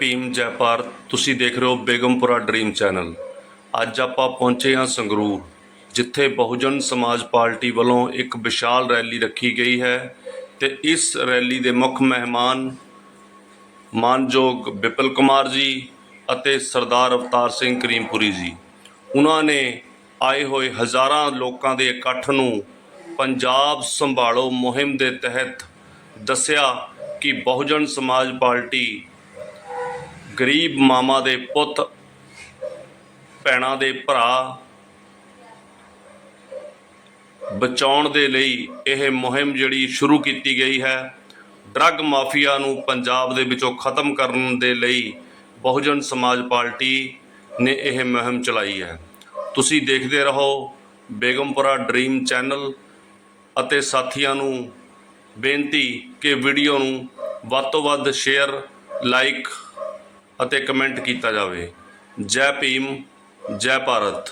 ਭੀਮ ਜੈ ਭਾਰਤ ਤੁਸੀਂ ਦੇਖ ਰਹੇ ਹੋ ਬੇਗਮਪੁਰਾ ਡ੍ਰੀਮ ਚੈਨਲ ਅੱਜ ਆਪਾਂ ਪਹੁੰਚੇ ਹਾਂ ਸੰਗਰੂਰ, ਜਿੱਥੇ ਬਹੁਜਨ ਸਮਾਜ ਪਾਰਟੀ ਵੱਲੋਂ ਇੱਕ ਵਿਸ਼ਾਲ ਰੈਲੀ ਰੱਖੀ ਗਈ ਹੈ ਤੇ ਇਸ ਰੈਲੀ ਦੇ ਮੁੱਖ ਮਹਿਮਾਨ ਮਾਨਯੋਗ ਬਿਪਲ ਕੁਮਾਰ ਜੀ ਅਤੇ ਸਰਦਾਰ ਅਵਤਾਰ ਸਿੰਘ ਕਰੀਮਪੁਰੀ ਜੀ। ਉਹਨਾਂ ਨੇ ਆਏ ਹੋਏ ਹਜ਼ਾਰਾਂ ਲੋਕਾਂ ਦੇ ਇਕੱਠ ਨੂੰ ਪੰਜਾਬ ਸੰਭਾਲੋ ਮੁਹਿੰਮ ਦੇ ਤਹਿਤ ਦੱਸਿਆ ਕਿ ਬਹੁਜਨ ਸਮਾਜ ਪਾਰਟੀ ਗਰੀਬ ਮਾਮਾ ਦੇ ਪੁੱਤ, ਭੈਣਾਂ ਦੇ ਭਰਾ ਬਚਾਉਣ ਦੇ ਲਈ ਇਹ ਮੁਹਿੰਮ ਜਿਹੜੀ ਸ਼ੁਰੂ ਕੀਤੀ ਗਈ ਹੈ, ਡਰੱਗ ਮਾਫੀਆ ਨੂੰ ਪੰਜਾਬ ਦੇ ਵਿੱਚੋਂ ਖਤਮ ਕਰਨ ਦੇ ਲਈ ਬਹੁਜਨ ਸਮਾਜ ਪਾਰਟੀ ਨੇ ਇਹ ਮੁਹਿੰਮ ਚਲਾਈ ਹੈ। ਤੁਸੀਂ ਦੇਖਦੇ ਰਹੋ ਬੇਗਮਪੁਰਾ ਡ੍ਰੀਮ ਚੈਨਲ ਅਤੇ ਸਾਥੀਆਂ ਨੂੰ ਬੇਨਤੀ ਕਿ ਵੀਡੀਓ ਨੂੰ ਵੱਧ ਤੋਂ ਵੱਧ ਸ਼ੇਅਰ, ਲਾਈਕ ਅਤੇ ਕਮੈਂਟ ਕੀਤਾ ਜਾਵੇ। ਜੈ ਭੀਮ ਜੈ ਭਾਰਤ।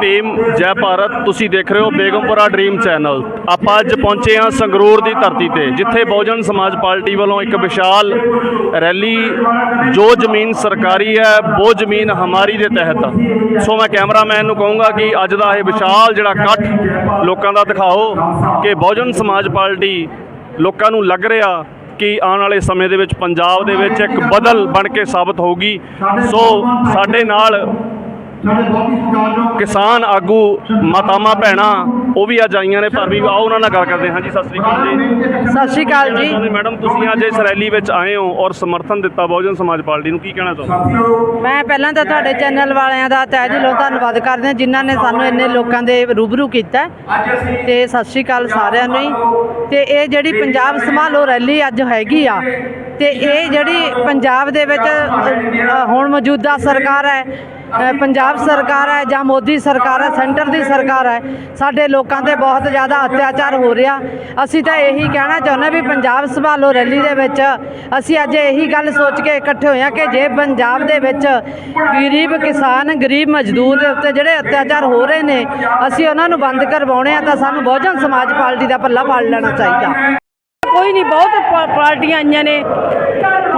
ਭੀਮ ਜੈ ਭਾਰਤ, ਤੁਸੀਂ ਦੇਖ ਰਹੇ ਹੋ ਬੇਗਮਪੁਰਾ ਡ੍ਰੀਮ ਚੈਨਲ ਆਪਾਂ ਅੱਜ ਪਹੁੰਚੇ ਹਾਂ ਸੰਗਰੂਰ ਦੀ ਧਰਤੀ ਤੇ, ਜਿੱਥੇ ਬਹੁਜਨ ਸਮਾਜ ਪਾਰਟੀ ਵੱਲੋਂ ਇੱਕ ਵਿਸ਼ਾਲ ਰੈਲੀ, ਜੋ ਜ਼ਮੀਨ ਸਰਕਾਰੀ ਹੈ, ਉਹ ਜ਼ਮੀਨ ਹਮਾਰੀ ਦੇ ਤਹਿਤ ਸੋ ਮੈਂ ਕੈਮਰਾਮੈਨ ਨੂੰ ਕਹੂੰਗਾ ਕਿ ਅੱਜ ਦਾ ਇਹ ਵਿਸ਼ਾਲ ਜਿਹੜਾ ਇਕੱਠ ਲੋਕਾਂ ਦਾ ਦਿਖਾਓ ਕਿ ਬਹੁਜਨ ਸਮਾਜ ਪਾਰਟੀ ਲੋਕਾਂ ਨੂੰ ਲੱਗ ਰਿਹਾ ਕਿ ਆਉਣ ਵਾਲੇ ਸਮੇਂ ਦੇ ਵਿੱਚ ਪੰਜਾਬ ਦੇ ਵਿੱਚ ਇੱਕ ਬਦਲ ਬਣ ਕੇ ਸਾਬਤ ਹੋਊਗੀ। ਸੋ ਸਾਡੇ ਨਾਲ ਕਿਸਾਨ ਆਗੂ ਮਾਤਾਵਾਂ ਭੈਣਾਂ ਉਹ ਵੀ ਅੱਜ ਆਈਆਂ ਨੇ ਪਰ ਵੀ ਆਓ ਉਹਨਾਂ ਨਾਲ ਗੱਲ ਕਰਦੇ ਹਾਂ। ਜੀ ਸਤਿ ਸ੍ਰੀ ਅਕਾਲ ਜੀ। ਸਤਿ ਸ਼੍ਰੀ ਅਕਾਲ ਜੀ। ਮੈਡਮ ਤੁਸੀਂ ਅੱਜ ਇਸ ਰੈਲੀ ਵਿੱਚ ਆਏ ਹੋ ਔਰ ਸਮਰਥਨ ਦਿੱਤਾ ਬਹੁਜਨ ਸਮਾਜ ਪਾਰਟੀ ਨੂੰ। ਕੀ ਕਹਿਣਾ ਚਾਹੁੰਦੇ ਮੈਂ ਪਹਿਲਾਂ ਤਾਂ ਤੁਹਾਡੇ ਚੈਨਲ ਵਾਲਿਆਂ ਦਾ ਤਹਿ ਦਿਲੋਂ ਧੰਨਵਾਦ ਕਰਦੇ ਹਾਂ ਜਿਨ੍ਹਾਂ ਨੇ ਸਾਨੂੰ ਇੰਨੇ ਲੋਕਾਂ ਦੇ ਰੂਬਰੂ ਕੀਤਾ ਤੇ ਸਤਿ ਸ਼੍ਰੀ ਅਕਾਲ ਸਾਰਿਆਂ ਨੂੰ ਤੇ ਇਹ ਜਿਹੜੀ ਪੰਜਾਬ ਸੰਭਾਲੋ ਰੈਲੀ ਅੱਜ ਹੈਗੀ ਆ ਤੇ ਇਹ ਜਿਹੜੀ ਪੰਜਾਬ ਦੇ ਵਿੱਚ ਹੁਣ ਮੌਜੂਦਾ ਸਰਕਾਰ ਹੈ ਪੰਜਾਬ ਸਰਕਾਰ ਹੈ ਜਾਂ ਮੋਦੀ ਸਰਕਾਰ ਹੈ, ਸੈਂਟਰ ਦੀ ਸਰਕਾਰ ਹੈ, ਸਾਡੇ ਲੋਕਾਂ ਤੇ ਬਹੁਤ ਜ਼ਿਆਦਾ ਅਤਿਆਚਾਰ ਹੋ ਰਿਹਾ। ਅਸੀਂ ਤਾਂ ਇਹੀ ਕਹਿਣਾ ਚਾਹੁੰਦੇ ਵੀ ਪੰਜਾਬ ਸੰਭਾਲੋ ਰੈਲੀ ਦੇ ਵਿੱਚ। ਅਸੀਂ ਅੱਜ ਇਹੀ ਗੱਲ ਸੋਚ ਕੇ ਇਕੱਠੇ ਹੋਏ ਹਾਂ ਕਿ ਜੇ ਪੰਜਾਬ ਦੇ ਵਿੱਚ ਗਰੀਬ ਕਿਸਾਨ, ਗਰੀਬ ਮਜ਼ਦੂਰ ਦੇ ਉੱਤੇ ਜਿਹੜੇ ਅਤਿਆਚਾਰ ਹੋ ਰਹੇ ਨੇ, ਅਸੀਂ ਉਹਨਾਂ ਨੂੰ ਬੰਦ ਕਰਵਾਉਣੇ ਆ ਤਾਂ ਸਾਨੂੰ ਬਹੁਜਨ ਸਮਾਜ ਪਾਰਟੀ ਦਾ ਪੱਲਾ ਫੜ ਲੈਣਾ ਚਾਹੀਦਾ। ਕੋਈ ਨਹੀਂ, ਬਹੁਤ ਪਾ- ਪਾਰਟੀਆਂ ਆਈਆਂ ਨੇ।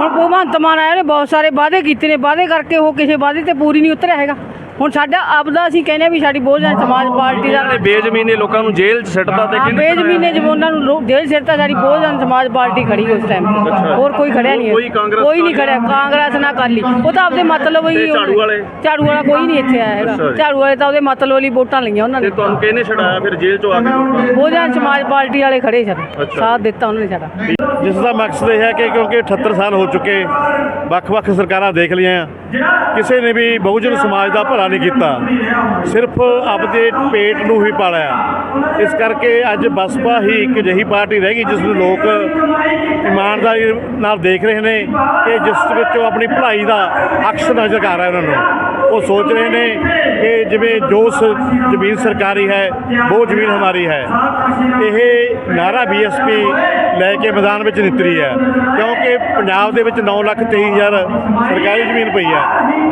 ਹੁਣ ਭਗਵੰਤ ਮਾਨ ਆਇਆ ਨੇ, ਬਹੁਤ ਸਾਰੇ ਵਾਅਦੇ ਕੀਤੇ ਨੇ, ਵਾਅਦੇ ਕਰਕੇ ਉਹ ਕਿਸੇ ਵਾਅਦੇ ਤੇ ਪੂਰੀ ਨਹੀਂ ਉਤਰਿਆ ਹੈਗਾ। ਹੁਣ ਸਾਡਾ ਆਪਦਾ ਅਸੀਂ ਕਹਿੰਦੇ ਆ ਵੀ ਸਾਡੀ ਬਹੁਜਨ ਸਮਾਜ ਪਾਰਟੀ ਦਾ ਨੇ ਬੇਜ਼ਮੀਨੇ ਲੋਕਾਂ ਨੂੰ ਜੇਲ੍ਹ 'ਚ ਸਿੱਟਦਾ ਤੇ ਕਿਹਨੇ ਬੇਜ਼ਮੀਨੇ ਜਵਾਨਾਂ ਨੂੰ ਲੋ- ਜੇਲ੍ਹ ਸਿਰ ਤਾਂ ਸਾਡੀ ਬਹੁਜਨ ਸਮਾਜ ਪਾਰਟੀ ਖੜੀ ਉਸ ਟਾਈਮ ਹੋਰ ਕੋਈ ਖੜਿਆ ਨਹੀਂ ਹੈ। ਕੋਈ ਕਾਂਗਰਸ ਕੋਈ ਨਹੀਂ ਖੜਿਆ। ਕਾਂਗਰਸ ਨਾ ਅਕਾਲੀ ਉਹ ਤਾਂ ਆਪਦੇ ਮਤਲਬ ਹੀ ਤੇ ਝਾੜੂ ਵਾਲੇ? ਝਾੜੂ ਵਾਲਾ ਕੋਈ ਨਹੀਂ ਇੱਥੇ ਆਇਆ ਅੱਛਾ ਹੈਗਾ ਜੀ। ਝਾੜੂ ਵਾਲੇ ਤਾਂ ਉਹਦੇ ਮਤਲਬ ਲਈ ਵੋਟਾਂ ਲਈਆਂ ਉਹਨਾਂ ਤੇ ਨੇ ਤੁਹਾਨੂੰ ਕਿਹਨੇ ਛਡਾਇਆ? ਫਿਰ ਜੇਲ੍ਹ 'ਚੋਂ ਆ ਕੇ ਬਹੁਜਨ ਸਮਾਜ ਪਾਰਟੀ ਵਾਲੇ ਖੜੇ ਸਨ। ਅੱਛਾ। ਸਾਥ ਦਿੱਤਾ ਉਹਨਾਂ ਨੇ ਸਾਡਾ। ਜਿਸ ਦਾ ਮਕਸਦ ਇਹ ਹੈ ਕਿ ਕਿਉਂਕਿ 78 ਸਾਲ ਹੋ ਚੁੱਕੇ ਵੱਖ-ਵੱਖ ਸਰਕਾਰਾਂ ਦੇਖ ਲਈਆਂ ਕਿਸੇ ਨੇ ਵੀ ਬਹੁਜਨ ਸਮਾਜ ਦਾ ਭਲਾ ਨਹੀਂ ਕੀਤਾ। ਸਿਰਫ ਆਪਦੇ ਪੇਟ ਨੂੰ ਹੀ ਪਾਲਿਆ। ਇਸ ਕਰਕੇ ਅੱਜ ਬਸਪਾ ਹੀ ਇੱਕ ਅਜਿਹੀ ਪਾਰਟੀ ਰਹਿ ਗਈ, ਜਿਸ ਨੂੰ ਲੋਕ ਇਮਾਨਦਾਰੀ ਨਾਲ ਦੇਖ ਰਹੇ ਨੇ ਕਿ ਜਿਸ ਵਿੱਚੋਂ ਆਪਣੀ ਭਲਾਈ ਦਾ ਅਕਸ ਨਜ਼ਰ ਆ ਰਿਹਾ ਉਹਨਾਂ ਨੂੰ। ਉਹ ਸੋਚ ਰਹੇ ਨੇ ਕਿ ਜਿਵੇਂ ਜੋ ਜ਼ਮੀਨ ਸਰਕਾਰੀ ਹੈ, ਉਹ ਜ਼ਮੀਨ ਹਮਾਰੀ ਹੈ। ਇਹ ਨਾਰਾ ਬੀਐਸਪੀ ਲੈ ਕੇ ਮੈਦਾਨ ਵਿੱਚ ਨਿਤਰੀ ਹੈ, ਕਿਉਂਕਿ ਪੰਜਾਬ ਦੇ ਵਿੱਚ 9 ਲੱਖ 23 ਹਜ਼ਾਰ ਸਰਕਾਰੀ ਜ਼ਮੀਨ ਪਈ ਹੈ,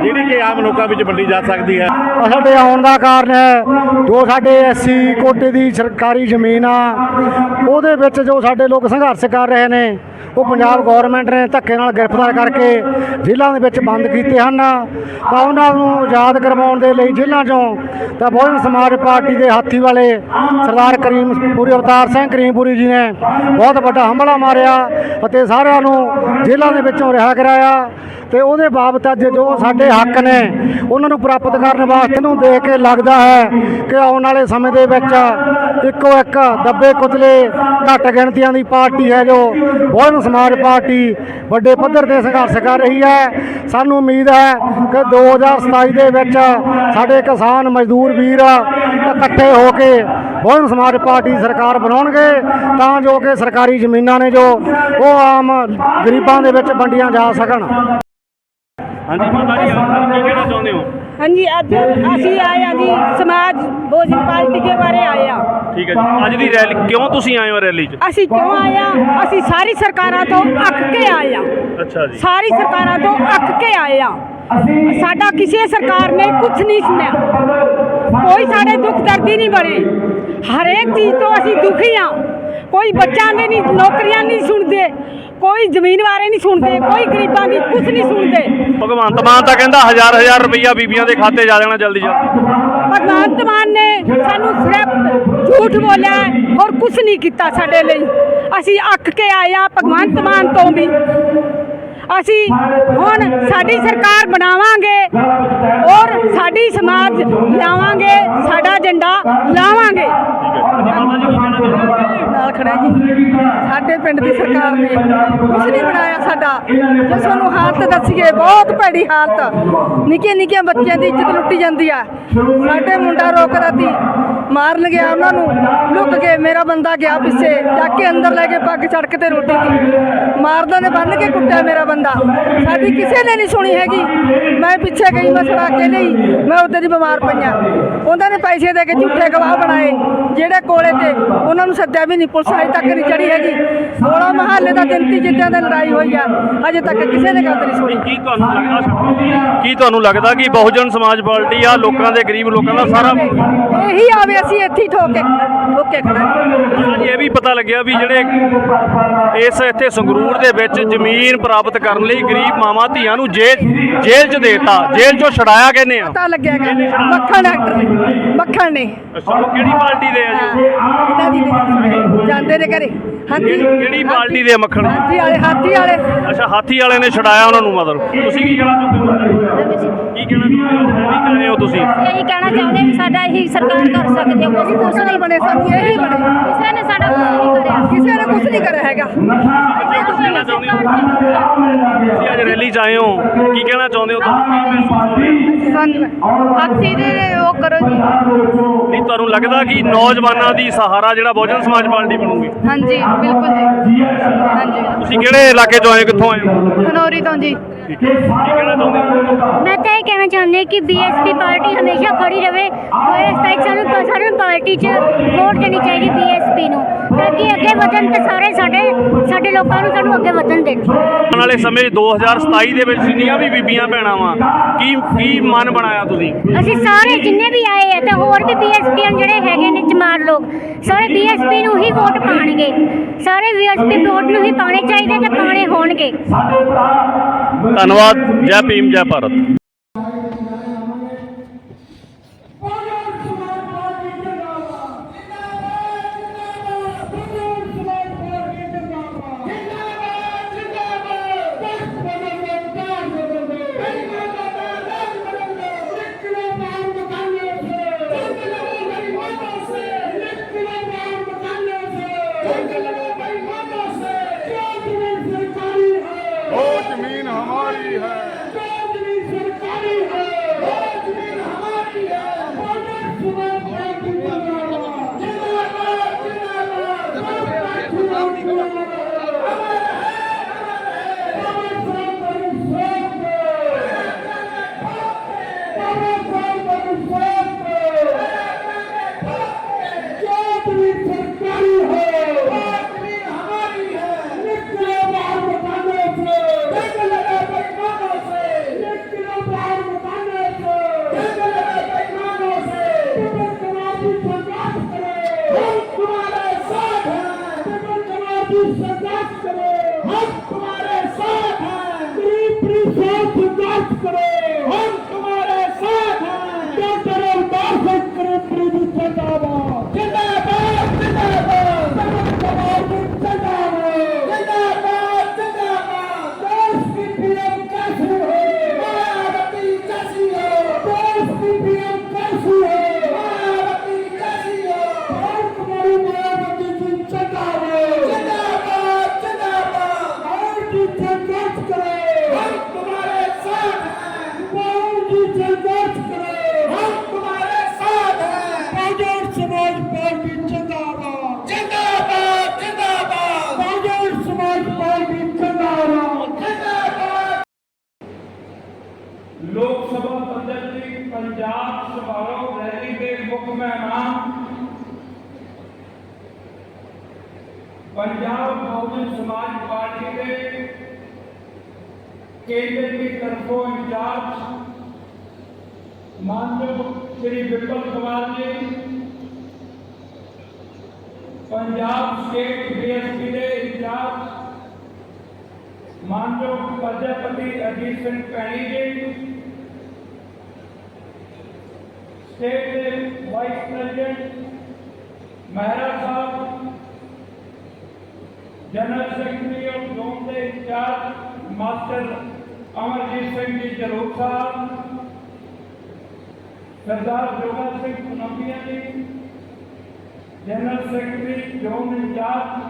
ਜਿਹੜੀ ਕਿ ਆਮ ਲੋਕਾਂ ਵਿੱਚ ਵੰਡੀ ਜਾ ਸਕਦੀ ਹੈ ਸਾਡੇ ਆਉਣ ਦਾ ਕਾਰਨ ਹੈ। ਜੋ ਸਾਡੇ ਐਸਸੀ ਕੋਟੇ ਦੀ ਸਰਕਾਰੀ ਜ਼ਮੀਨ ਆ, ਉਹਦੇ ਵਿੱਚ ਜੋ ਸਾਡੇ ਲੋਕ ਸੰਘਰਸ਼ ਕਰ ਰਹੇ ਨੇ ਉਹ ਪੰਜਾਬ ਗਵਰਨਮੈਂਟ ਨੇ ਧੱਕੇ ਨਾਲ ਗ੍ਰਿਫਤਾਰ ਕਰਕੇ ਜੇਲ੍ਹਾਂ ਦੇ ਵਿੱਚ ਬੰਦ ਕੀਤੇ ਹਨ। ਤਾਂ ਉਹਨਾਂ ਨੂੰ ਆਜ਼ਾਦ ਕਰਵਾਉਣ ਦੇ ਲਈ ਜੇਲ੍ਹਾਂ 'ਚੋਂ ਤਾਂ ਬਹੁਜਨ ਸਮਾਜ ਪਾਰਟੀ ਦੇ ਹਾਥੀ ਵਾਲੇ ਸਰਦਾਰ ਕਰੀਮ ਪੂਰੀ ਅਵਤਾਰ ਸਿੰਘ ਕਰੀਮਪੁਰੀ ਜੀ ਨੇ ਬਹੁਤ ਵੱਡਾ ਹਮਲਾ ਮਾਰਿਆ ਅਤੇ ਸਾਰਿਆਂ ਨੂੰ ਜੇਲ੍ਹਾਂ ਦੇ ਵਿੱਚੋਂ ਰਿਹਾ ਕਰਾਇਆ। ਤੇ ਉਹਦੇ ਬਾਬਤ ਅੱਜ ਜੋ ਸਾਡੇ ਹੱਕ ਨੇ, ਉਹਨਾਂ ਨੂੰ ਪ੍ਰਾਪਤ ਕਰਨ ਵਾਸਤੇ ਨੂੰ ਦੇਖ ਕੇ ਲੱਗਦਾ ਹੈ ਕਿ ਆਉਣ ਵਾਲੇ ਸਮੇਂ ਦੇ ਵਿੱਚ ਇੱਕੋ ਇੱਕ ਦੱਬੇ ਕੁਤਲੇ ਘੱਟ ਗਿਣਤੀਆਂ ਦੀ ਪਾਰਟੀ ਹੈ ਜੋ ਬਹੁਤ ਬਹੁਜਨ ਸਮਾਜ ਪਾਰਟੀ ਵੱਡੇ ਪੱਧਰ ਤੇ ਸੰਘਰਸ਼ ਕਰ ਰਹੀ ਹੈ। ਸਾਨੂੰ ਉਮੀਦ ਹੈ ਕਿ 2027 ਦੇ ਵਿੱਚ ਸਾਡੇ ਕਿਸਾਨ ਮਜ਼ਦੂਰ ਵੀਰ ਇਕੱਠੇ ਹੋ ਕੇ ਬਹੁਜਨ ਸਮਾਜ ਪਾਰਟੀ ਸਰਕਾਰ ਬਣਾਉਣਗੇ, ਤਾਂ ਜੋ ਕਿ ਸਰਕਾਰੀ ਜ਼ਮੀਨਾਂ ਨੇ ਜੋ ਉਹ ਆਮ ਗਰੀਬਾਂ ਦੇ ਵਿੱਚ ਵੰਡੀਆਂ ਜਾ ਸਕਣ। ਹਾਂਜੀ, ਮਾਤਾ ਜੀ ਆਪ ਕੀ ਕਹਿਣਾ ਚਾਹੁੰਦੇ ਹਾਂਜੀ ਅੱਜ ਅਸੀਂ ਆਏ ਹਾਂ ਜੀ ਸਮਾਜ ਭੋਜਨ ਪਾਰਟੀ ਦੇ ਬਾਰੇ ਆਏ ਹਾਂ। ਠੀਕ ਹੈ ਜੀ। ਅੱਜ ਦੀ ਰੈਲੀ ਕਿਉਂ ਤੁਸੀਂ ਆਏ ਹੋ ਰੈਲੀ 'ਚ? ਅਸੀਂ ਕਿਉਂ ਆਏ ਹਾਂ? ਅਸੀਂ ਸਾਰੀ ਸਰਕਾਰਾਂ ਤੋਂ ਅੱਕ ਕੇ ਆਏ ਹਾਂ। ਅੱਛਾ ਜੀ। ਸਾਰੀ ਸਰਕਾਰਾਂ ਤੋਂ ਅੱਕ ਕੇ ਆਏ ਆ ਸਾਡਾ ਕਿਸੇ ਸਰਕਾਰ ਨੇ ਕੁਝ ਨਹੀਂ ਸੁਣਿਆ। ਕੋਈ ਸਾਡੇ ਦੁੱਖ ਦਰਦੀ ਨਹੀਂ ਬਣੇ। ਹਰੇਕ ਚੀਜ਼ ਤੋਂ ਅਸੀਂ ਦੁਖੀ ਆ ਕੋਈ ਬੱਚਿਆਂ ਦੇ ਨਹੀਂ ਨੌਕਰੀਆਂ ਨਹੀਂ ਸੁਣਦੇ। ਕੋਈ ਜ਼ਮੀਨ ਬਾਰੇ ਨਹੀਂ ਸੁਣਦੇ ਕੋਈ ਗਰੀਬਾਂ ਦੀ ਕੁਝ ਨਹੀਂ ਸੁਣਦੇ। ਭਗਵੰਤ ਮਾਨ ਤਾਂ ਕਹਿੰਦਾ ਹਜ਼ਾਰ ਹਜ਼ਾਰ ਰੁਪਈਆ ਬੀਬੀਆਂ ਦੇ ਖਾਤੇ ਜਾ ਜਾਣਾ ਜਲਦੀ ਜਲਦੀ ਭਗਵੰਤ ਮਾਨ ਨੇ ਸਾਨੂੰ ਸਿਰਫ ਝੂਠ ਬੋਲਿਆ ਹੈ ਔਰ ਕੁਝ ਨਹੀਂ ਕੀਤਾ ਸਾਡੇ ਲਈ। ਅਸੀਂ ਅੱਕ ਕੇ ਆਏ ਆ ਭਗਵੰਤ ਮਾਨ ਤੋਂ ਵੀ। ਅਸੀਂ ਹੁਣ ਸਾਡੀ ਸਰਕਾਰ ਬਣਾਵਾਂਗੇ ਔਰ ਸਾਡੀ ਸਮਾਜ ਲਾਵਾਂਗੇ, ਸਾਡਾ ਏਜੰਡਾ ਲਾਵਾਂਗੇ। ਨਾਲ ਖੜਾ ਜੀ। ਸਾਡੇ ਪਿੰਡ ਦੀ ਸਰਕਾਰ ਨੇ ਕੁਝ ਨਹੀਂ ਬਣਾਇਆ ਸਾਡਾ। ਜੇ ਸਾਨੂੰ ਹਾਲਤ ਦੱਸੀਏ, ਬਹੁਤ ਭੈੜੀ ਹਾਲਤ। ਨਿੱਕੀਆਂ ਨਿੱਕੀਆਂ ਬੱਚਿਆਂ ਦੀ ਇੱਜ਼ਤ ਲੁੱਟੀ ਜਾਂਦੀ ਆ। ਸਾਡੇ ਮੁੰਡਾ ਰੋਕਦਾ ਸੀ ਮਾਰਨ ਗਿਆ, ਉਹਨਾਂ ਨੂੰ ਲੁੱਕ ਕੇ ਮੇਰਾ ਬੰਦਾ ਗਿਆ ਪਿੱਛੇ ਜਾ ਕੇ ਅੰਦਰ ਲੈ ਕੇ ਪੱਗ, ਸੜਕ ਤੇ ਰੋਟੀ ਦੀ। ਮਾਰਦਾ ਨੇ ਬੰਨ ਕੇ ਕੁੱਟਿਆ ਮੇਰਾ ਬੰਦਾ। ਸਾਡੀ ਕਿਸੇ ਨੇ ਨਹੀਂ ਸੁਣੀ ਹੈਗੀ। ਮੈਂ ਪਿੱਛੇ ਗਈ ਮੈਂ ਛੜਾ ਕੇ ਲਈ ਮੈਂ ਉੱਧਰ ਹੀ ਬਿਮਾਰ ਪਈਆਂ। ਉਹਨਾਂ ਨੇ ਪੈਸੇ ਦੇ ਕੇ ਝੂਠੇ ਗਵਾਹ ਬਣਾਏ ਜਿਹੜੇ ਕੋਲੇ ਤੇ ਉਹਨਾਂ ਨੂੰ ਸੱਦਿਆ ਵੀ ਨਹੀਂ। ਪੁਲਿਸ ਅਜੇ ਤੱਕ ਨਹੀਂ ਚੜੀ ਹੈਗੀ। ਸੋਲਾ ਮਹੱਲੇ ਦਾ ਦਿਨ ਤੀ ਜਿੱਦਾਂ ਦੀ ਲੜਾਈ ਹੋਈ ਆ। ਅਜੇ ਤੱਕ ਕਿਸੇ ਨੇ ਗੱਲ ਨਹੀਂ ਸੁਣੀ। ਕੀ ਤੁਹਾਨੂੰ ਲੱਗਦਾ ਕੀ ਤੁਹਾਨੂੰ ਲੱਗਦਾ ਕਿ ਬਹੁਜਨ ਸਮਾਜ ਪਾਰਟੀ ਆ ਲੋਕਾਂ ਦੇ ਗਰੀਬ ਲੋਕਾਂ ਦਾ ਸਾਰਾ ਇਹੀ ਆਵੇ ਅਸੀਂ ਇੱਥੇ ਠੋਕੇ ਠੋਕੇ ਖੜਾ ਇਹ ਵੀ ਪਤਾ ਲੱਗਿਆ ਵੀ ਜਿਹੜੇ ਇਸ ਇੱਥੇ ਸੰਗਰੂਰ ਦੇ ਵਿੱਚ ਜ਼ਮੀਨ ਪ੍ਰਾਪਤ ਕਰਨ ਲਈ ਗਰੀਬ ਮਾਵਾਂ ਧੀਆਂ ਨੂੰ ਜੇਲ੍ਹ ਜੇਲ੍ਹ 'ਚ ਦੇਤਾ। ਜੇਲ੍ਹ 'ਚੋਂ ਛਡਾਇਆ ਕਿਹਨੇ ਆ? ਪਤਾ ਲੱਗਿਆ ਹੈਗਾ। ਮੱਖਣ ਡਾਕਟਰ ਨੇ। ਮੱਖਣ ਨੇ। ਅੱਛਾ। ਉਹ ਕਿਹੜੀ ਪਾਰਟੀ ਦੇ ਆ ਜੀ? ਇਹਨਾਂ ਦੀ ਨਹੀਂ ਜਾਂਦੇ ਨੇ ਘਰੇ। ਹਾਥੀ ਕਿਹੜੀ ਪਾਰਟੀ ਦੇ ਆ ਮੱਖਣ? ਜੀ? ਹਾਥੀ ਵਾਲੇ ਹਾਥੀ ਵਾਲੇ। ਅੱਛਾ ਹਾਥੀ ਵਾਲੇ ਨੇ ਛਡਾਇਆ ਉਹਨਾਂ ਨੂੰ ਮਤਲਬ। ਤੁਸੀਂ ਕੀ ਕਹਿਣਾ ਚਾਹੁੰਦੇ ਹੋ? ਕੀ ਕਹਿਣਾ ਚਾਹੁੰਦੇ ਹੋ? ਕੀ ਕਹਿੰਦੇ ਹੋ ਤੁਸੀਂ? ਇਹੀ ਕਹਿਣਾ ਚਾਹੁੰਦੇ ਵੀ ਸਾਡਾ ਇਹੀ ਸਰਕਾਰ ਕਰ ਸਕਦੀ ਹੈ। ਅਸੀਂ ਕੁਛ ਨਹੀਂ ਬਣੇ ਸਾਨੂੰ ਇਹੀ ਬਣੇ। ਕਿਸੇ ਨੇ ਸਾਡਾ ਕੁਝ ਨਹੀਂ ਕਰਿਆ। ਕਿਸੇ ਨੇ ਕੁਝ ਨਹੀਂ ਕਰਿਆ ਹੈਗਾ। ਕੀ ਕਹਿਣਾ ਚਾਹੁੰਦੇ ਹੋ। ਤੁਸੀਂ ਅੱਜ ਰੈਲੀ 'ਚ ਆਏ ਹੋ। ਕੀ ਕਹਿਣਾ ਚਾਹੁੰਦੇ ਹੋ? ਤੁਸੀਂ? ਹਾਥੀ ਦੇ ਉਹ ਕਰੋ ਜੀ। ਨਹੀਂ ਤੁਹਾਨੂੰ ਲੱਗਦਾ ਕਿ ਨੌਜਵਾਨਾਂ ਦੀ ਸਹਾਰਾ ਜਿਹੜਾ ਬਹੁਜਨ ਸਮਾਜ ਪਾਰਟੀ ਬਣੂਗੀ? ਹਾਂਜੀ ਬਿਲਕੁਲ ਜੀ। ਹਾਂਜੀ। ਤੁਸੀਂ ਕਿਹੜੇ ਇਲਾਕੇ ਤੋਂ ਆਏ ਹੋ ਕਿੱਥੋਂ ਆਏ ਹੋ? ਖਨੌਰੀ ਤੋਂ ਜੀ। ਕੀ ਕਹਿਣਾ ਚਾਹੁੰਦੇ ਹੋ? ਮੈਂ ਤਾਂ ਇਹ ਕਹਿਣਾ ਚਾਹੁੰਦੀ ਹਾਂ ਕਿ ਬੀਐਸਪੀ ਪਾਰਟੀ ਹਮੇਸ਼ਾ ਖੜੀ ਰਵੇ। ਕੋਈ ਇਸ ਸਾਨੂੰ ਸਾਨੂੰ ਪਾਰਟੀ 'ਚ ਵੋਟ ਦੇਣੀ ਚਾਹੀਦੀ ਬੀਐਸਪੀ ਨੂੰ। ਤਾਂ ਕਿ ਅੱਗੇ ਵਧਣ ਤੇ ਸਾਰੇ ਸਾਡੇ ਸਾਡੇ ਲੋਕਾਂ ਨੂੰ ਸਾਨੂੰ ਅੱਗੇ ਵਧਣ ਦੇਣ। ਆਉਣ ਵਾਲੇ ਸਮੇਂ 'ਚ 2027 ਦੇ ਵਿੱਚ ਜਿੰਨੀਆਂ ਵੀ ਬੀਬੀਆਂ ਭੈਣਾਂ ਵਾ ਕੀ ਕੀ ਮਨ ਬਣਾਇਆ ਤੁਸੀਂ? ਅਸੀਂ ਸਾਰੇ ਜਿੰਨੇ ਵੀ ਆਏ ਆ ਤੇ ਹੋਰ ਵੀ ਬੀਐਸਪੀਆਂ ਜਿਹੜੇ ਹੈਗੇ ਨੇ ਚਮਾਰ ਲੋਕ ਸਾਰੇ ਬੀਐਸਪੀ ਨੂੰ ਹੀ ਵੋਟ ਪਾਣਗੇ ਸਾਰੇ ਬੀਐਸਪੀ ਵੋਟ ਨੂੰ ਹੀ ਪਾਣੇ ਚਾਹੀਦੇ ਤੇ ਪਾਣੇ ਹੋਣਗੇ। ਧੰਨਵਾਦ ਜੈ ਭੀਮ ਜੈ ਭਾਰਤ। संघर्ष करो हम तुम्हारे साथ हैं गरीब साथ संघर्ष करो हम থেকে ਕੇਂਦਰ ਦੀ ਤਰਫੋਂ ਇੰਚਾਰਜ ਮਾਨਯੋਗ ਸ਼੍ਰੀ ਵਿਪਲ ਕੁਮਾਰ ਜੀ, ਪੰਜਾਬ ਸਟੇਟ ਬੀਐਸਪੀ ਦੇ ਇੰਚਾਰਜ ਮਾਨਯੋਗ ਪ੍ਰਜਾਪਤੀ ਅਜੀਤ ਸਿੰਘ ਭੈਣੀ ਜੀ, ਸਟੇਟ ਦੇ vice president Mehra Sahib, general secretary of zone ਦੇ in charge master Amarjit Singh ji Jarur Sahib, Sardar Jogat Singh Punamia ji, general secretary zone in charge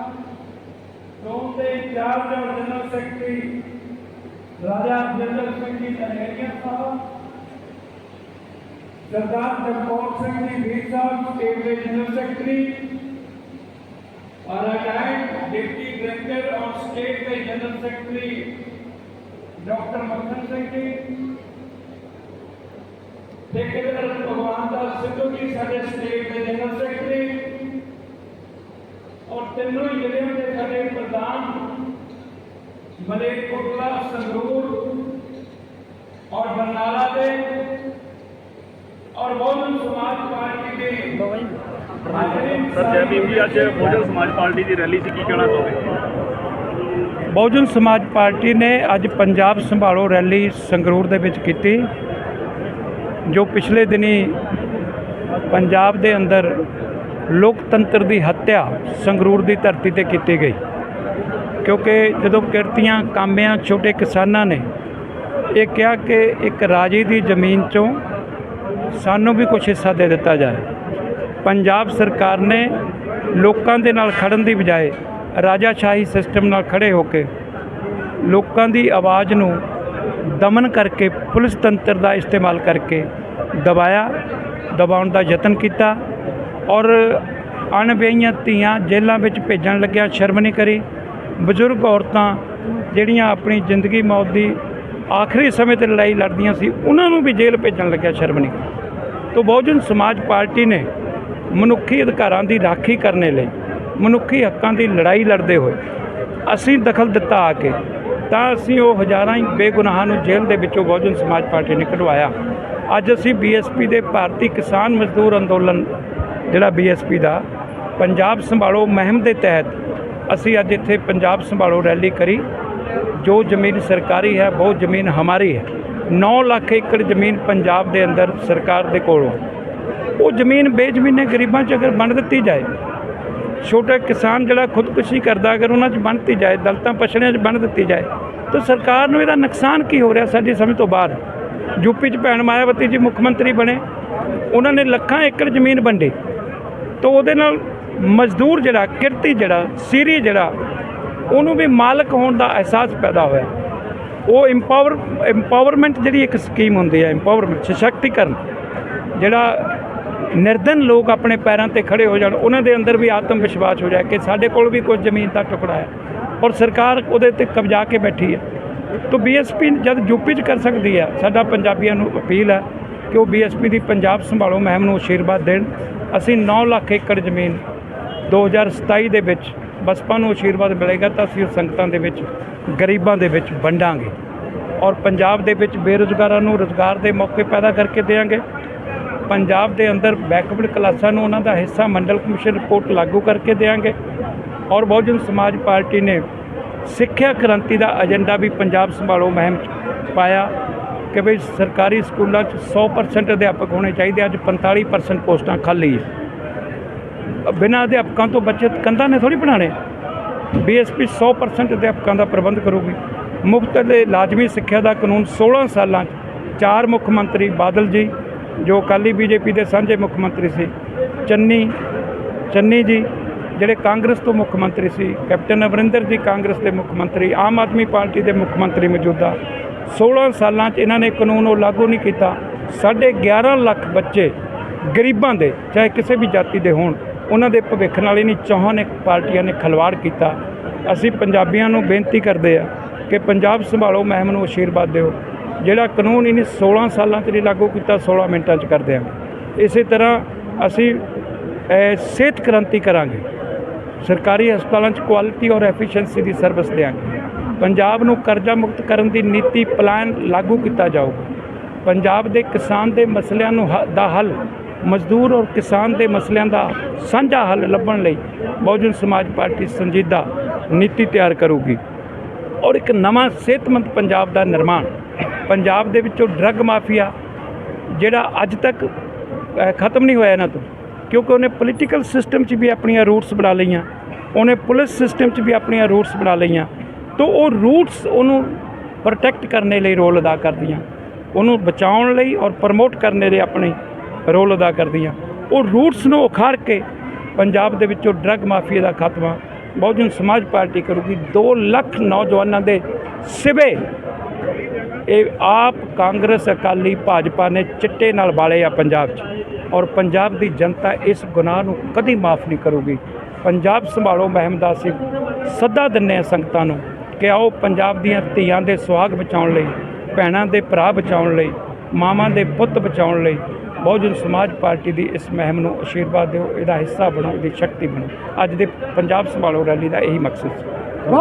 zone ਦੇ incharge ਔਰ general secretary Raja general Singh ji Nareria ਸਾਹਿਬ, ਸਰਦਾਰ ਜਗਪਾਲ ਸਿੰਘ ਜੀ ਵੀਰ ਸਾਹਿਬ, state ਦੇ general secretary, ਔਰ ਅਟਾਈਡ deputy director ਔਰ state ਦੇ general secretary doctor Makhan Singh ji ਠੇਕੇਦਾਰ ਭਗਵਾਨ ਦਾਸ ਸਿੱਧੂ ਜੀ ਸਾਡੇ ਸਟੇਟ ਦੇ ਜਨਰਲ ਸੈਕਟਰੀ ਔਰ ਤਿੰਨੋਂ ਜ਼ਿਲ੍ਹਿਆਂ ਦੇ ਸਾਡੇ ਪ੍ਰਧਾਨ ਮਲੇਕੋਟਲਾ ਸੰਗਰੂਰ ਔਰ ਬਰਨਾਲਾ ਦੇ ਔਰ ਬਹੁਜਨ ਸਮਾਜ ਪਾਰਟੀ ਦੇ ਸਰ ਜੈ ਬੀਬੀ ਅੱਜ ਬਹੁਜਨ ਸਮਾਜ ਪਾਰਟੀ ਦੀ ਰੈਲੀ ਸੀ ਕੀ ਕਹਿਣਾ ਚਾਹੋਗੇ? ਬਹੁਜਨ ਸਮਾਜ ਪਾਰਟੀ ਨੇ ਅੱਜ ਪੰਜਾਬ ਸੰਭਾਲੋ ਰੈਲੀ ਸੰਗਰੂਰ ਦੇ ਵਿੱਚ ਕੀਤੀ, ਜੋ ਪਿਛਲੇ ਦਿਨੀ ਪੰਜਾਬ ਦੇ ਅੰਦਰ ਲੋਕਤੰਤਰ ਦੀ ਹੱਤਿਆ ਸੰਗਰੂਰ ਦੀ ਧਰਤੀ ਤੇ ਕੀਤੀ ਗਈ। ਕਿਉਂਕਿ ਜਦੋਂ ਕਿਰਤੀਆਂ, ਕਾਮਿਆਂ, ਛੋਟੇ ਕਿਸਾਨਾਂ ਨੇ ਇਹ ਕਿਹਾ ਕਿ ਇੱਕ ਰਾਜੇ ਦੀ ਜ਼ਮੀਨ ਚੋਂ ਸਾਨੂੰ ਵੀ ਕੁਝ ਹਿੱਸਾ ਦੇ ਦਿੱਤਾ ਜਾਏ। ਪੰਜਾਬ ਸਰਕਾਰ ਨੇ ਲੋਕਾਂ ਦੇ ਨਾਲ ਖੜਨ ਦੀ ਬਜਾਏ ਰਾਜਾਸ਼ਾਹੀ ਸਿਸਟਮ ਨਾਲ ਖੜੇ ਹੋ ਕੇ ਲੋਕਾਂ ਦੀ ਆਵਾਜ਼ ਨੂੰ ਦਮਨ ਕਰਕੇ, ਪੁਲਿਸ ਤੰਤਰ ਦਾ ਇਸਤੇਮਾਲ ਕਰਕੇ ਦਬਾਇਆ, ਦਬਾਉਣ ਦਾ ਯਤਨ ਕੀਤਾ ਔਰ ਅਣਵਿਆਹੀਆਂ ਧੀਆਂ ਜੇਲ੍ਹਾਂ ਵਿੱਚ ਭੇਜਣ ਲੱਗਿਆ ਸ਼ਰਮ ਨਹੀਂ ਕਰੀ। ਬਜ਼ੁਰਗ ਔਰਤਾਂ ਜਿਹੜੀਆਂ ਆਪਣੀ ਜ਼ਿੰਦਗੀ ਮੌਤ ਦੀ ਆਖਰੀ ਸਮੇਂ ਤੇ ਲੜਾਈ ਲੜਦੀਆਂ ਸੀ, ਉਹਨਾਂ ਨੂੰ ਵੀ ਜੇਲ੍ਹ ਭੇਜਣ ਲੱਗਿਆ ਸ਼ਰਮ ਨਹੀਂ ਕਰੀ ਬਹੁਜਨ ਸਮਾਜ ਪਾਰਟੀ ਨੇ ਮਨੁੱਖੀ ਅਧਿਕਾਰਾਂ ਦੀ ਰਾਖੀ ਕਰਨ ਲਈ ਮਨੁੱਖੀ ਹੱਕਾਂ ਦੀ ਲੜਾਈ ਲੜਦੇ ਹੋਏ ਅਸੀਂ ਦਖਲ ਦਿੱਤਾ ਆ ਕੇ, ਤਾਂ ਅਸੀਂ ਉਹ ਹਜ਼ਾਰਾਂ ਹੀ ਬੇਗੁਨਾਹਾਂ ਨੂੰ ਜੇਲ੍ਹ ਦੇ ਵਿੱਚੋਂ ਬਹੁਜਨ ਸਮਾਜ ਪਾਰਟੀ ਨੇ ਕਢਵਾਇਆ। ਅੱਜ ਅਸੀਂ ਬੀਐਸਪੀ ਦੇ ਭਾਰਤੀ ਕਿਸਾਨ ਮਜ਼ਦੂਰ ਅੰਦੋਲਨ, ਜਿਹੜਾ ਬੀਐਸਪੀ ਦਾ, ਪੰਜਾਬ ਸੰਭਾਲੋ ਮੁਹਿੰਮ ਦੇ ਤਹਿਤ ਅਸੀਂ ਅੱਜ ਇੱਥੇ ਪੰਜਾਬ ਸੰਭਾਲੋ ਰੈਲੀ ਕਰੀ। ਜੋ ਜ਼ਮੀਨ ਸਰਕਾਰੀ ਹੈ, ਬਹੁਤ ਜ਼ਮੀਨ ਹਮਾਰੀ ਹੈ। 9 ਲੱਖ ਏਕੜ ਜ਼ਮੀਨ ਪੰਜਾਬ ਦੇ ਅੰਦਰ ਸਰਕਾਰ ਦੇ ਕੋਲੋਂ। ਉਹ ਜ਼ਮੀਨ ਬੇਜ਼ਮੀਨੇ ਗਰੀਬਾਂ 'ਚ ਅਗਰ ਵੰਡ ਦਿੱਤੀ ਜਾਏ ਛੋਟਾ ਕਿਸਾਨ ਜਿਹੜਾ ਖੁਦਕੁਸ਼ੀ ਕਰਦਾ, ਅਗਰ ਉਹਨਾਂ 'ਚ ਬਣਤੀ ਜਾਏ, ਦਲਤਾਂ ਪਛੜਿਆਂ 'ਚ ਵੰਡ ਦਿੱਤੀ ਜਾਏ, ਤਾਂ ਸਰਕਾਰ ਨੂੰ ਇਹਦਾ ਨੁਕਸਾਨ ਕੀ ਹੋ ਰਿਹਾ ਸਾਡੀ ਸਮਝ ਤੋਂ ਬਾਹਰ? ਯੂਪੀ 'ਚ ਭੈਣ ਮਾਇਆਵਤੀ ਜੀ ਮੁੱਖ ਮੰਤਰੀ ਬਣੇ, ਉਹਨਾਂ ਨੇ ਲੱਖਾਂ ਏਕੜ ਜ਼ਮੀਨ ਵੰਡੀ, ਤਾਂ ਉਹਦੇ ਨਾਲ ਮਜ਼ਦੂਰ ਜਿਹੜਾ, ਕਿਰਤੀ ਜਿਹੜਾ, ਸੀਰੀ ਜਿਹੜਾ, ਉਹਨੂੰ ਵੀ ਮਾਲਕ ਹੋਣ ਦਾ ਅਹਿਸਾਸ ਪੈਦਾ ਹੋਇਆ। ਉਹ ਇੰਪਾਵਰ ਇੰਪਾਵਰਮੈਂਟ ਜਿਹੜੀ ਇੱਕ ਸਕੀਮ ਹੁੰਦੀ ਹੈ ਇੰਪਾਵਰਮੈਂਟ ਸਸ਼ਕਤੀਕਰਨ, ਜਿਹੜਾ ਨਿਰਧਨ ਲੋਕ ਆਪਣੇ ਪੈਰਾਂ ਤੇ ਖੜੇ ਹੋ ਜਾਣ, ਉਹਨਾਂ ਦੇ ਅੰਦਰ ਵੀ ਆਤਮ ਵਿਸ਼ਵਾਸ ਹੋ ਜਾਏ ਕਿ ਸਾਡੇ ਕੋਲ ਵੀ ਕੁਝ ਜ਼ਮੀਨ ਦਾ ਟੁਕੜਾ ਹੈ ਔਰ ਸਰਕਾਰ ਉਹਦੇ ਤੇ ਕਬਜ਼ਾ ਕੇ ਬੈਠੀ ਹੈ। ਤਾਂ ਬੀਐਸਪੀ ਜਦ ਯੂਪੀ 'ਚ ਕਰ ਸਕਦੀ ਹੈ, ਸਾਡਾ ਪੰਜਾਬੀਆਂ ਨੂੰ ਅਪੀਲ ਹੈ ਕਿ ਉਹ ਬੀਐਸਪੀ ਦੀ ਪੰਜਾਬ ਸੰਭਾਲੋ, ਮੁਹਿੰਮ ਨੂੰ ਆਸ਼ੀਰਵਾਦ ਦੇਣ। ਅਸੀਂ 9 ਲੱਖ ਏਕੜ ਜ਼ਮੀਨ 2027 ਦੇ ਵਿੱਚ ਬਸਪਾ ਨੂੰ ਆਸ਼ੀਰਵਾਦ ਮਿਲੇਗਾ ਤਾਂ ਅਸੀਂ ਉਸ ਸੰਗਤਾਂ ਦੇ ਵਿੱਚ, ਗਰੀਬਾਂ ਦੇ ਵਿੱਚ ਵੰਡਾਂਗੇ ਔਰ ਪੰਜਾਬ ਦੇ ਵਿੱਚ ਬੇਰੁਜ਼ਗਾਰਾਂ ਨੂੰ ਰੁਜ਼ਗਾਰ ਦੇ ਮੌਕੇ ਪੈਦਾ ਕਰਕੇ ਦੇਵਾਂਗੇ ਪੰਜਾਬ ਦੇ ਅੰਦਰ ਬੈਕਵਰਡ ਕਲਾਸਾਂ ਨੂੰ ਉਹਨਾਂ ਦਾ ਹਿੱਸਾ ਮੰਡਲ ਕਮਿਸ਼ਨ ਰਿਪੋਰਟ ਲਾਗੂ ਕਰਕੇ ਦੇਵਾਂਗੇ। ਔਰ ਬਹੁਜਨ ਸਮਾਜ ਪਾਰਟੀ ਨੇ ਸਿੱਖਿਆ ਕ੍ਰਾਂਤੀ ਦਾ ਏਜੰਡਾ ਵੀ ਪੰਜਾਬ ਸੰਭਾਲੋ ਮੁਹਿੰਮ 'ਚ ਪਾਇਆ ਕਿ ਵੀ ਸਰਕਾਰੀ ਸਕੂਲਾਂ 'ਚ 100% ਅਧਿਆਪਕ ਹੋਣੇ ਚਾਹੀਦੇ ਅੱਜ 45% ਪੋਸਟਾਂ ਖਾਲੀ ਹੈ ਬਿਨਾਂ ਅਧਿਆਪਕਾਂ ਤੋਂ ਬੱਚੇ ਕੰਧਾਂ ਨੇ ਥੋੜੀ ਬਣਾਣੇ ਬੀਐਸਪੀ 100% ਅਧਿਆਪਕਾਂ ਦਾ ਪ੍ਰਬੰਧ ਕਰੂਗੀ। ਮੁਫਤ ਦੇ ਲਾਜ਼ਮੀ ਸਿੱਖਿਆ ਦਾ ਕਾਨੂੰਨ 16 ਸਾਲਾਂ 'ਚ। ਚਾਰ ਮੁੱਖ ਮੰਤਰੀ ਬਾਦਲ ਜੀ ਜੋ ਅਕਾਲੀ ਬੀਜੇਪੀ ਦੇ ਸਾਂਝੇ ਮੁੱਖ ਮੰਤਰੀ ਸੀ, ਚੰਨੀ ਚੰਨੀ ਜੀ, ਜਿਹੜੇ ਕਾਂਗਰਸ ਤੋਂ ਮੁੱਖ ਮੰਤਰੀ ਸੀ, ਕੈਪਟਨ ਅਮਰਿੰਦਰ ਜੀ ਕਾਂਗਰਸ ਦੇ ਮੁੱਖ ਮੰਤਰੀ, ਆਮ ਆਦਮੀ ਪਾਰਟੀ ਦੇ ਮੁੱਖ ਮੰਤਰੀ ਮੌਜੂਦਾ 16 ਸਾਲਾਂ 'ਚ ਇਹਨਾਂ ਨੇ ਕਾਨੂੰਨ ਉਹ ਲਾਗੂ ਨਹੀਂ ਕੀਤਾ। ਸਾਢੇ 11 ਲੱਖ ਬੱਚੇ ਗਰੀਬਾਂ ਦੇ, ਚਾਹੇ ਕਿਸੇ ਵੀ ਜਾਤੀ ਦੇ ਹੋਣ, ਉਹਨਾਂ ਦੇ ਭਵਿੱਖ ਨਾਲ ਇਹਨੀ ਚੌਹਾਂ ਨੇ ਪਾਰਟੀਆਂ ਨੇ ਖਲਵਾੜ ਕੀਤਾ। ਅਸੀਂ ਪੰਜਾਬੀਆਂ ਨੂੰ ਬੇਨਤੀ ਕਰਦੇ ਆ ਕਿ ਪੰਜਾਬ ਸੰਭਾਲੋ, ਮਹਿਮ ਨੂੰ ਆਸ਼ੀਰਵਾਦ ਦਿਓ। ਜਿਹੜਾ ਕਾਨੂੰਨ ਇਹਨੇ 16 ਸਾਲਾਂ 'ਚ ਨਹੀਂ ਲਾਗੂ ਕੀਤਾ 16 ਮਿੰਟਾਂ 'ਚ ਕਰ ਦਿਆਂਗੇ ਇਸੇ ਤਰ੍ਹਾਂ ਅਸੀਂ ਸਿਹਤ ਕ੍ਰਾਂਤੀ ਕਰਾਂਗੇ। ਸਰਕਾਰੀ ਹਸਪਤਾਲਾਂ 'ਚ ਕੁਆਲਿਟੀ ਔਰ ਐਫੀਸ਼ੀਐਂਸੀ ਦੀ ਸਰਵਿਸ ਦੇਵਾਂਗੇ ਪੰਜਾਬ ਨੂੰ ਕਰਜ਼ਾ ਮੁਕਤ ਕਰਨ ਦੀ ਨੀਤੀ ਪਲਾਨ ਲਾਗੂ ਕੀਤਾ ਜਾਊਗਾ। ਪੰਜਾਬ ਦੇ ਕਿਸਾਨ ਦੇ ਮਸਲਿਆਂ ਨੂੰ ਹ- ਦਾ ਹੱਲ, ਮਜ਼ਦੂਰ ਔਰ ਕਿਸਾਨ ਦੇ ਮਸਲਿਆਂ ਦਾ ਸਾਂਝਾ ਹੱਲ ਲੱਭਣ ਲਈ ਬਹੁਜਨ ਸਮਾਜ ਪਾਰਟੀ ਸੰਜੀਦਾ ਨੀਤੀ ਤਿਆਰ ਕਰੂਗੀ। ਔਰ ਇੱਕ ਨਵਾਂ ਸਿਹਤਮੰਦ ਪੰਜਾਬ ਦਾ ਨਿਰਮਾਣ ਪੰਜਾਬ ਦੇ ਵਿੱਚੋਂ ਡਰੱਗ ਮਾਫੀਆ ਜਿਹੜਾ ਅੱਜ ਤੱਕ ਖਤਮ ਨਹੀਂ ਹੋਇਆ ਇਹਨਾਂ ਤੋਂ, ਕਿਉਂਕਿ ਉਹਨੇ ਪੋਲੀਟੀਕਲ ਸਿਸਟਮ 'ਚ ਵੀ ਆਪਣੀਆਂ ਰੂਟਸ ਬਣਾ ਲਈਆਂ, ਉਹਨੇ ਪੁਲਿਸ ਸਿਸਟਮ 'ਚ ਵੀ ਆਪਣੀਆਂ ਰੂਟਸ ਬਣਾ ਲਈਆਂ, ਤੋਂ ਉਹ ਰੂਟਸ ਉਹਨੂੰ ਪ੍ਰੋਟੈਕਟ ਕਰਨੇ ਲਈ ਰੋਲ ਅਦਾ ਕਰਦੀਆਂ, ਉਹਨੂੰ ਬਚਾਉਣ ਲਈ ਔਰ ਪ੍ਰਮੋਟ ਕਰਨੇ ਲਈ ਆਪਣੇ ਰੋਲ ਅਦਾ ਕਰਦੀਆਂ। ਉਹ ਰੂਟਸ ਨੂੰ ਉਖਾੜ ਕੇ ਪੰਜਾਬ ਦੇ ਵਿੱਚੋਂ ਡਰੱਗ ਮਾਫੀਆ ਦਾ ਖਾਤਮਾ, ਬਹੁਜਨ ਸਮਾਜ ਪਾਰਟੀ ਕਰੂਗੀ 2 ਲੱਖ ਨੌਜਵਾਨਾਂ ਦੇ ਸਿਵੇ ਇਹ ਆਪ ਕਾਂਗਰਸ ਅਕਾਲੀ ਭਾਜਪਾ ਨੇ ਚਿੱਟੇ ਨਾਲ ਵਾਲੇ ਆ ਪੰਜਾਬ 'ਚ। ਔਰ ਪੰਜਾਬ ਦੀ ਜਨਤਾ ਇਸ ਗੁਨਾਹ ਨੂੰ ਕਦੀ ਮਾਫ ਨਹੀਂ ਕਰੂਗੀ। ਪੰਜਾਬ ਸੰਭਾਲੋ ਮਹਿਮ ਦਾ ਅਸੀਂ ਸੱਦਾ ਦਿੰਨੇ ਆ ਸੰਗਤਾਂ ਨੂੰ ਕਿ ਆਓ ਪੰਜਾਬ ਦੀਆਂ ਧੀਆਂ ਦੇ ਸੁਹਾਗ ਬਚਾਉਣ ਲਈ, ਭੈਣਾਂ ਦੇ ਭਰਾ ਬਚਾਉਣ ਲਈ, ਮਾਵਾਂ ਦੇ ਪੁੱਤ ਬਚਾਉਣ ਲਈ ਬਹੁਜਨ ਸਮਾਜ ਪਾਰਟੀ ਦੀ ਇਸ ਮਹਿਮ ਨੂੰ ਆਸ਼ੀਰਵਾਦ ਦਿਓ, ਇਹਦਾ ਹਿੱਸਾ ਬਣੋ ਇਹਦੀ ਸ਼ਕਤੀ ਬਣੋ। ਅੱਜ ਦੇ ਪੰਜਾਬ ਸੰਭਾਲੋ ਰੈਲੀ ਦਾ ਇਹੀ ਮਕਸਦ ਸੀ।